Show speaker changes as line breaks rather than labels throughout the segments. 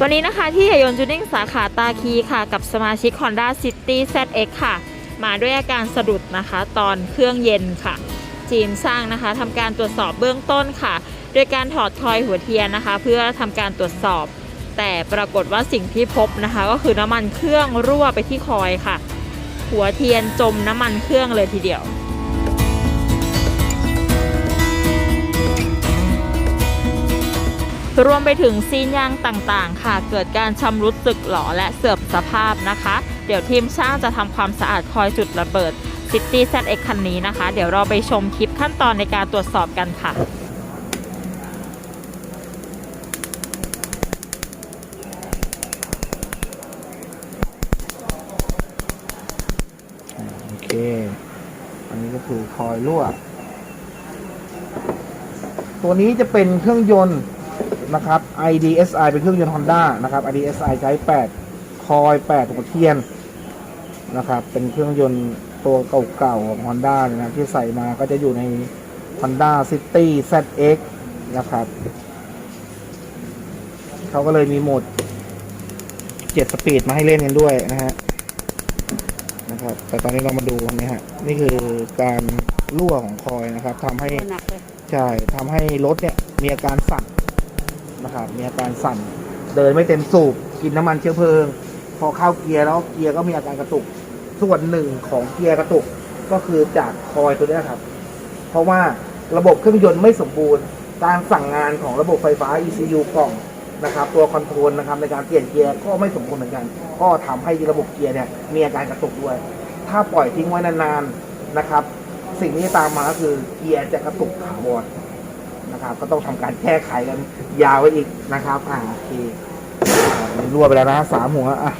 วันนี้นะคะที่ยายนต์จูนิ่งสาขาตาคีค่ะ กับสมาชิก Honda City ZX ค่ะ มาด้วยอาการสะดุดนะคะ ตอนเครื่องเย็นค่ะ จีมสร้างนะคะทำการตรวจสอบเบื้องต้นค่ะ โดยการถอดคอยหัวเทียนนะคะ เพื่อทำการตรวจสอบ แต่ปรากฏว่าสิ่งที่พบนะคะ ก็คือน้ำมันเครื่องรั่วไปที่คอยค่ะ หัวเทียนจมน้ำมันเครื่องเลยทีเดียว รวมไปถึงซีนยางต่างๆ ค่ะ เกิดการชำรุดสึกหรอและเสื่อมสภาพนะคะ เดี๋ยวทีมช่างจะทำความสะอาดคอยจุดระเบิด City ZX คันนี้นะคะ เดี๋ยวเราไปชมคลิปขั้นตอนในการตรวจสอบกันค่ะ
โอเค อันนี้ก็คือคอยรั่วตัวนี้จะเป็นเครื่องยนต์ นะครับ IDSI เป็นเครื่องยนต์ Honda นะครับ IDSI ใช้ 8 คอย 8หัวเทียนนะครับ เป็นเครื่องยนต์ตัวเก่าๆของ Honda เลยนะที่ใส่มาก็จะอยู่ใน Honda City ZX นะครับเขาก็เลยมีโหมด 7 สปีดมาให้เล่นกันด้วยนะฮะนะครับ แต่ตอนนี้เรามาดูนี่ฮะนี่คือการรั่วของคอยนะครับทำให้
หนักเลย
ใช่ทำให้รถเนี่ยมีอาการสั่น นะครับมีอาการสั่นเดินไม่เต็มสูบกินน้ำมันเชื้อเพลิง พอเข้าเกียร์แล้วเกียร์ก็มีอาการกระตุก ส่วนหนึ่งของเกียร์กระตุกก็คือจากคอยตัวนี้ครับ เพราะว่าระบบเครื่องยนต์ไม่สมบูรณ์ การสั่งงานของระบบไฟฟ้า ECU กล่องนะครับตัวคอนโทรลนะครับในการเปลี่ยนเกียร์ก็ไม่สมบูรณ์เหมือนกัน ก็ทำให้ระบบเกียร์เนี่ยมีอาการกระตุกด้วย ถ้าปล่อยทิ้งไว้นานๆนะครับ สิ่งที่ตามมาก็คือเกียร์จะกระตุกถาวร นะครับ ก็ต้องทำการแก้ไขกันยาวไว้อีกนะครับ อ่าโอเครั่วไปแล้วนะสามหัวอะ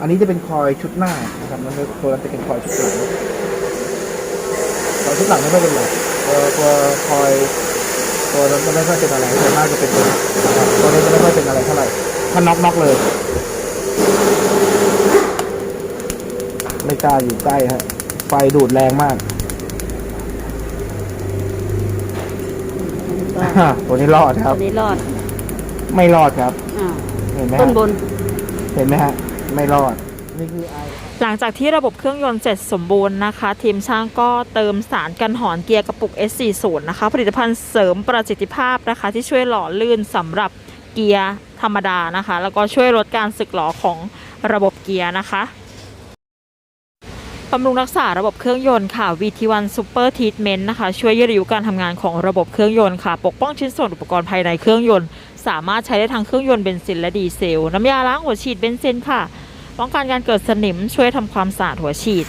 อันนี้จะเป็นคอยชุดหน้านะครับมันตัวนั้นจะเป็นคอยชุดหลังคอยชุดหลังไม่ค่อยเป็นไรตัวตัวคอยตัวนั้นจะไม่ค่อยเป็นอะไรส่วนมากจะเป็นตัวตัวนี้จะไม่ค่อยเป็นอะไรเท่าไหร่ถ้าน็อกน็อกเลย ไม่กล้าอยู่ใกล้ฮะไฟดูดแรงมาก ตัวนี้รอดครับ
ตัวนี้รอด
ไม่รอดครับ
อ่า
เห็นไหม
ต้
ฮะ
นบน
เห็นไหมฮะ ไม่รอด นี่คือไอ
หลังจากที่ระบบเครื่องยนต์เสร็จสมบูรณ์นะคะ ทีมช่างก็เติมสารกันหอนเกียร์กระปุก S40 นะคะ ผลิตภัณฑ์เสริมประสิทธิภาพนะคะ ที่ช่วยหล่อลื่นสำหรับเกียร์ธรรมดานะคะ แล้วก็ช่วยลดการสึกหรอของระบบเกียร์นะคะ บำรุงรักษาระบบเครื่องยนต์ค่ะ VT1 Super Treatment นะคะ ช่วยยืดอายุการทำงานของระบบเครื่องยนต์ค่ะ ปกป้องชิ้นส่วนอุปกรณ์ภายในเครื่องยนต์ สามารถใช้ได้ทั้งเครื่องยนต์เบนซินและดีเซล น้ำยาล้างหัวฉีดเบนซินค่ะ ป้องกันการเกิดสนิมช่วยทำความสะอาดหัวฉีด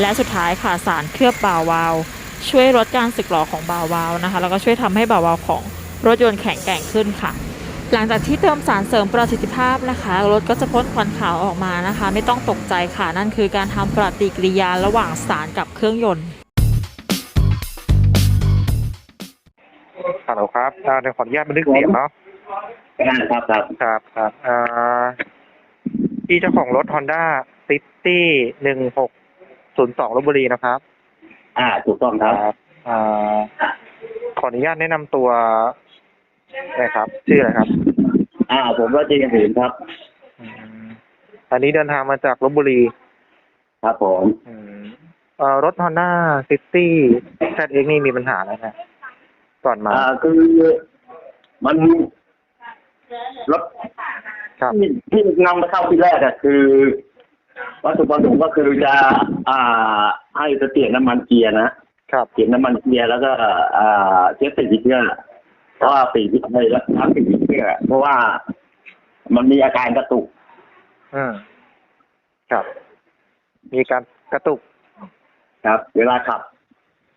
และสุดท้ายค่ะสารเคลือบบาวาว ช่วยลดการสึกหรอของบาวาวนะคะ แล้วก็ช่วยทำให้บาวาวของรถยนต์แข็งแกร่งขึ้นค่ะ หลังจากที่เติมสารเสริมประสิทธิภาพนะคะ รถก็จะพ้นควันขาวออกมานะคะ ไม่ต้องตกใจค่ะ นั่นคือการทำปฏิกิริยาระหว่างสารกับเครื่องยนต์
ฮัลโหลครับอ่าเดี๋ยวขออนุญาตบันทึกเสียงเนาะ
ได้ครับครับ
ครับครับอ่าพี่เจ้าของรถ Honda City หนึ่งหกศูนย์สองลบบุรีนะครับ
อ่าถูกต้องครับ
อ่าขออนุญาตแนะนำตัว นะครับชื่ออะไรครับ
อ่า ผมว่าจะยังเห็นครับ
อืมอันนี้เดินทางมาจากลบบุรี
ครับผม
อืมเอ่อรถ Honda City ZX นี่มีปัญหาอะไรนะก่อนมา
อ่าคือมันรถ
ครับ
ที่ที่นำมาเข้าที่แรกอะคือ วัตถุประสงค์ก็คือจะ อ่า ให้จะเปลี่ยนน้ำมันเกียร์นะครับเปลี่ยนน้ำมันเกียร์แล้วก็ อ่าเช็คสีเชื่อ เพราะว่าสีที่ให้แล้วทั้งสีเชื่อเพราะว่ามันมีอาการกระตุก
อืมครับ มีการกระตุก
ครับ เวลาขับ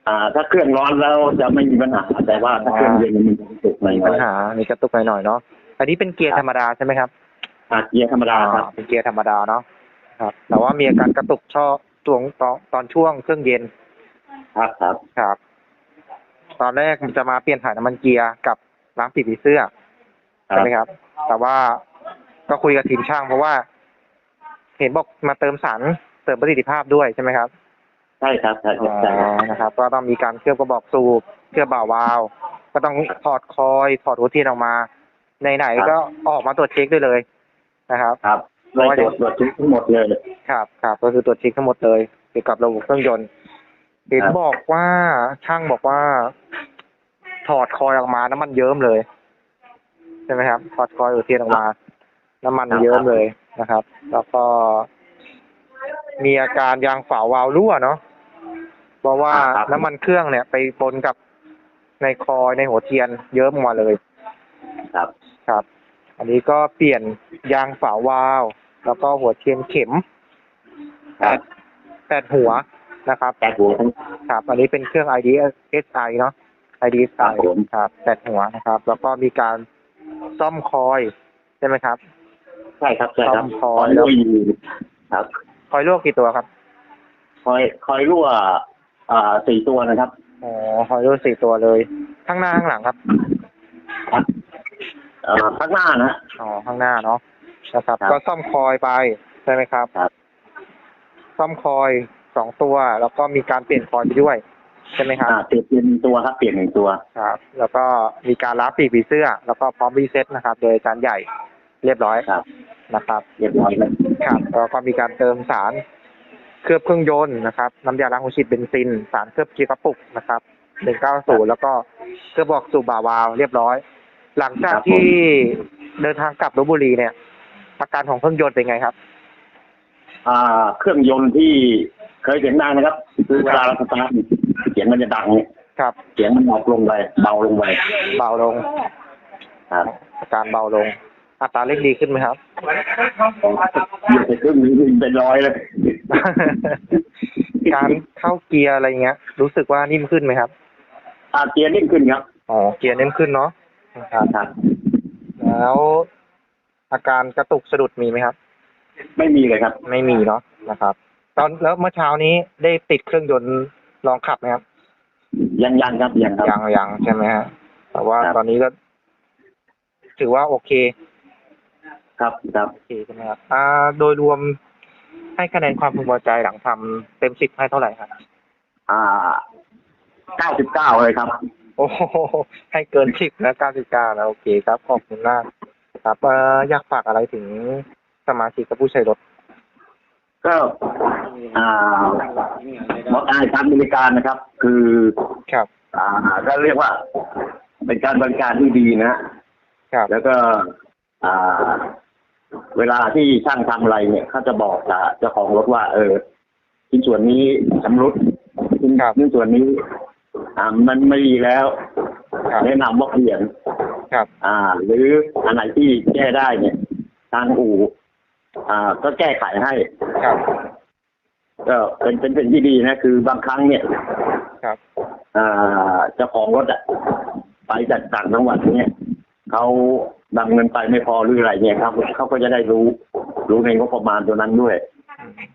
อ่า ถ้าเครื่องร้อนแล้วจะไม่มีปัญหา แต่ว่าถ้าเครื่องเย็นมันจะกระตุกหน่อย
มีปัญหา มีกระตุกหน่อยๆเนาะ อันนี้เป็นเกียร์ธรรมดาใช่ไหมครับ
อ่าเกียร์ธรรมดาครับ
เป็นเกียร์ธรรมดาเนาะ ครับ แต่ว่ามีอาการกระตุกช่อตวงตอนตอนช่วงเครื่องเย็น
ครับครับ
ครับ ตอนแรกมันจะมาเปลี่ยนถ่ายน้ำมันเกียร์กับล้างปีกผีเสื้อ
ครั
ใช่
บ
ไหมครับ แต่ว่าก็คุยกับทีมช่างเพราะว่า เห็นบอกมาเติมสารเสริมประสิทธิภาพด้วยใช่ไหมครับ
ใช่ครับใช่ครับใช่ครับ
นะครับ ก็ต้องมีการเคลือบกระบอกสูบเคลือบบ่าวาล์วก็ต้องถอดคอยถอดหัวเทียนออกมาไหน
ครับ
ๆก็ออกมาตรวจเช็คได้เลยนะครับ
ครับโดยตรวจตรวจเช็คทั้งหมดเลย
ครับครับก็คือตรวจเช็คทั้งหมดเลยเกี่ยวกับระบบเครื่องยนต์ เห็น
ครับ
บอกว่าช่างบอกว่า ถอดคอยออกมาน้ำมันเยิ้มเลย ใช่ไหมครับ ถอดคอยหัวเทียนออกมา น้ำมันเยิ้มเลยนะครับ แล้วก็ มีอาการยางฝาวาล์วรั่วเนาะเพราะว่า
ครับ
น้ำมันเครื่องเนี่ย ไปปนกับในคอยในหัวเทียนเยิ้มออกมาเลย
ครับ
ครับ อันนี้ก็เปลี่ยนยางฝาวาล์วแล้วก็หัวเทียนเข็ม
ครับ
แปดหัว นะครับ
แตกหัวทั้ง
ครับอันนี้เป็นเครื่อง IDSI เนาะ IDSI
ครับผม
ครับแปดหัวนะครับ แล้วก็มีการซ่อมคอยใช่ไหมครับ
ใช่ครับใช่ครับ
ซ่อมคอย
รั่วอยู่ครับ
คอยรั่วกี่ตัวครับ
คอยคอยรั่วอ่าสี่ตัวนะครับ
อ๋อคอยรั่วสี่ตัวเลยข้างหน้าข้างหลังครับ
ครับเอ่อข้างหน้านะ
อ๋อข้างหน้าเนาะนะครับ
ครับ
ก็ซ่อมคอยไปใช่ไหมครับ
ครับ
ซ่อมคอย สองตัว แล้วก็มีการเปลี่ยนคอยไปด้วย ใช่ไหมครับ
อ่าเปลี่ยนเป็นหนึ่งตัวครับเปลี่ยนหนึ่งตัว
ครับ แล้วก็มีการล้างปีกผีเสื้อ แล้วก็พร้อมรีเซ็ตนะครับ โดยอาจารย์ใหญ่เรียบร้อย
ครับ
นะครับ
เรียบร้อยแล้ว
ครับแล้วก็มีการเติมสารเคลือบเครื่องยนต์นะครับน้ำยาล้างหัวฉีดเบนซิน สารเคลือบเกียร์กระปุกนะครับหนึ่งเก้าศูนย์แล้วก็เคลือบบอกสูบบ่าวาล์วเรียบร้อย หลังจากที่เดินทางกลับลบบุรีเนี่ยอาการของเครื่องยนต์เป็นไงครับ
อ่า เครื่องยนต์ที่เคยเสียงดังนะครับ คือเวลาเราสตาร์ทเสียงมันจะดังเนี่ย
ครับ
เสียงมันเบาลงไปเบาลงไป
เบาลง
ครับ
อาการเบาลง อัตราเร่งดีขึ้นไหมครับ
อยู่ไปครึ่งนึงเป็นร้อยเลย
การเข้าเกียร์อะไรเงี้ย รู้สึกว่านิ่มขึ้นไหมครับ
อาเกียร์นิ่งขึ้นครับ
อ๋อเกียร์นิ่มขึ้นเนาะนะครับ
ครับ
แล้วอาการกระตุกสะดุดมีไหมครับ
ไม่มีเลยครับ
ไม่มีเนาะนะครับ ตอนแล้วเมื่อเช้านี้ได้ติดเครื่องยนต์ลองขับไหมครับ
ยังยังครับยังครับ
ยังยังใช่ไหมฮะแต่ว่า
ครับ
ตอนนี้ก็ ถือว่าโอเค
ครับครับ
โอเคใช่ไหมครับอ่า โดยรวมให้คะแนนความพึงพอใจหลังทำเต็มสิบให้เท่าไหร่ครับ
อ่าเก้าสิบเก้าเลยครับ
โอ้โหให้เกินสิบนะเก้าสิบเก้านะโอเคครับ ขอบคุณมาก ครับเอ่ออยากฝากอะไรถึง สมาชิกกับผู้ใช้รถ
ก็อ่าบอสไอการบริการนะครับ คือ
ครับ
อ่าก็เรียกว่า เป็นการบริการที่ดีนะ
ครับ
แล้วก็อ่าเวลาที่ช่างทำอะไรเนี่ยเขาจะบอกกับเจ้าของรถว่า เออชิ้นส่วนนี้ชำรุดชิ้น
ครับ
ชิ้นส่วนนี้ อ่ามันไม่ดีแล้ว
ครับ
แนะนำว่าเปลี่ยน
ครับ
อ่า หรืออันไหนที่แก้ได้เนี่ย ทางอู่ อ่า ก็แก้ไขให้
ครับ
ก็เป็นเป็นสิ่งที่ดีนะ คือบางครั้งเนี่ย
ครับ
อ่าเจ้าของรถอะไปจากต่างจังหวัดเนี่ยเขานำเงินไปไม่พอหรืออะไรเนี่ยครับเขาก็จะได้รู้ รู้ในงบประมาณตัวนั้นด้วย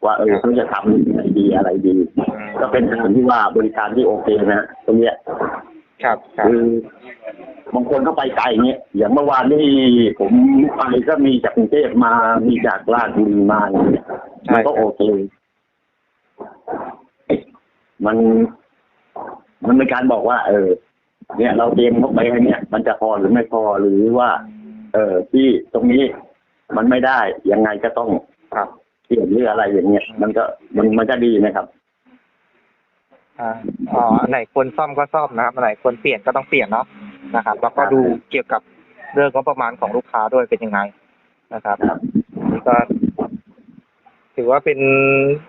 ว่าเออเขาจะทำอะไรดีอะไรดี
อืม
ก็เป็นสิ่งที่ว่าบริการที่โอเคนะตรงเนี้ย
ครับ ครับ
คือ บางคนเข้าไปไกลเนี่ยอย่างเมื่อวานนี่ผมไปก็มีจากกรุงเทพมามีจากราชบุรีมาเนี่ยมันก็โอเค มัน มันเป็นการบอกว่า เออ เนี่ย เราเตรียมงบไปให้เนี่ย มันจะพอหรือไม่พอหรือว่า เออที่ตรงนี้มันไม่ได้ยังไงก็ต้อง
ครับ
เปลี่ยนหรืออะไรอย่างเงี้ยมันก็มันมันก็ดีนะครับ
อ่าอ๋ออันไหนควรซ่อมก็ซ่อมนะครับอันไหนควรเปลี่ยนก็ต้องเปลี่ยนเนาะ นะครับแล้วก็ดูเกี่ยวกับเรื่องงบประมาณของลูกค้าด้วยเป็นยังไงนะครับนี่ก็ ถือว่าเป็น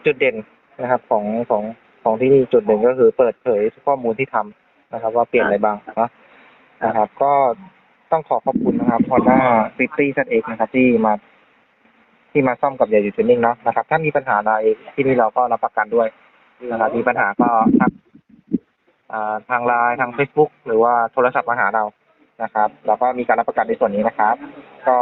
จุดเด่นนะครับ ของของของที่นี่จุดเด่นก็คือเปิดเผยข้อมูลที่ทำนะครับ ว่าเปลี่ยนอะไรบ้างนะนะครับ ก็ต้องขอขอบคุณนะครับ Honda City ZX นะครับ ที่มาที่มาซ่อมกับยาอยู่เทนนิ่งเนาะนะครับ ถ้ามีปัญหาอะไรที่นี่เราก็รับประกันด้วยนะครับมีปัญหาก็ทัก ทางไลน์ทาง Facebook หรือว่าโทรศัพท์มาหาเรานะครับ แล้วก็มีการรับประกันในส่วนนี้นะครับ ก็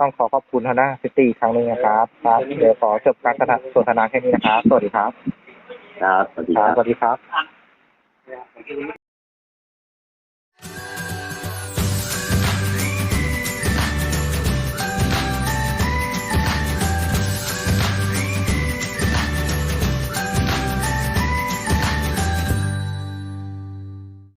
ต้องขอขอบคุณฮาน่าซิตี้ครั้งหนึงนะครับครับเดี๋ยวขอจบการสนทนาแค่นี้นะครับ สวัสดีครับ
ครับ สวัสดี
ค
ค
รั
รั
บบ สวัสดีครับ